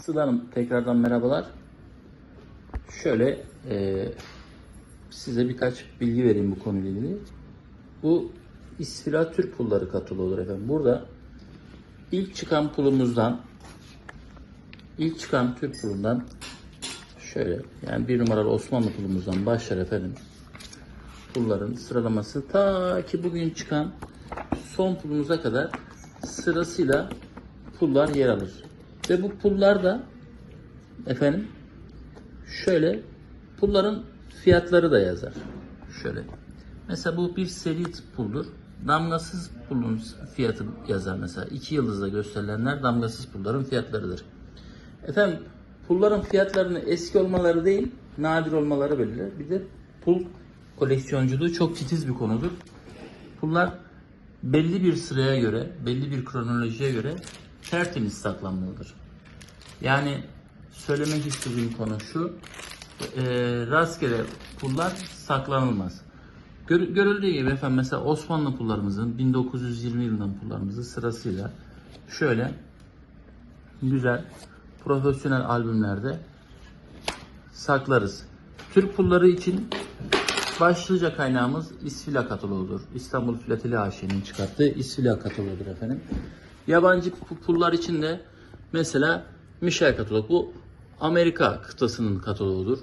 Sıla Hanım tekrardan merhabalar. Şöyle e, size birkaç bilgi vereyim bu konuyla ilgili. Bu İsfila Türk pulları kataloğudur efendim. Burada ilk çıkan pulumuzdan ilk çıkan Türk pulundan şöyle yani bir numaralı Osmanlı pulumuzdan başlar efendim. Pulların sıralaması ta ki bugün çıkan son pulumuza kadar sırasıyla pullar yer alır. Ve bu pullar da efendim şöyle pulların fiyatları da yazar. Şöyle. Mesela bu bir seri puldur. Damgasız pulun fiyatı yazar mesela. İki yıldızla gösterilenler damgasız pulların fiyatlarıdır. Efendim pulların fiyatlarını eski olmaları değil, nadir olmaları belirler. Bir de pul koleksiyonculuğu çok titiz bir konudur. Pullar belli bir sıraya göre, belli bir kronolojiye göre tertemiz saklanmalıdır. Yani söylemek istediğim konu şu, e, rastgele pullar saklanılmaz. Gör, görüldüğü gibi efendim mesela Osmanlı pullarımızın 1920 yılından pullarımızı sırasıyla şöyle güzel profesyonel albümlerde saklarız. Türk pulları için başlıca kaynağımız İsfila kataloğudur. İstanbul Filateli AŞ'nin çıkarttığı İsfila kataloğudur efendim. Yabancı pu- pullar için de mesela Michel katalog. Bu Amerika kıtasının kataloğudur.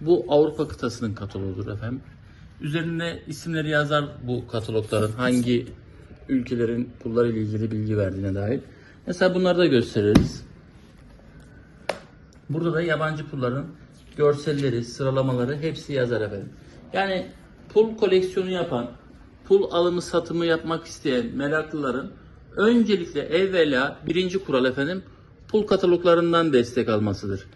Bu Avrupa kıtasının kataloğudur efendim. Üzerinde isimleri yazar bu katalogların hangi ülkelerin pulları ile ilgili bilgi verdiğine dair. Mesela bunları da gösteririz. Burada da yabancı pulların görselleri, sıralamaları hepsi yazar efendim. Yani pul koleksiyonu yapan, pul alımı satımı yapmak isteyen meraklıların öncelikle evvela birinci kural efendim pul kataloglarından destek almasıdır.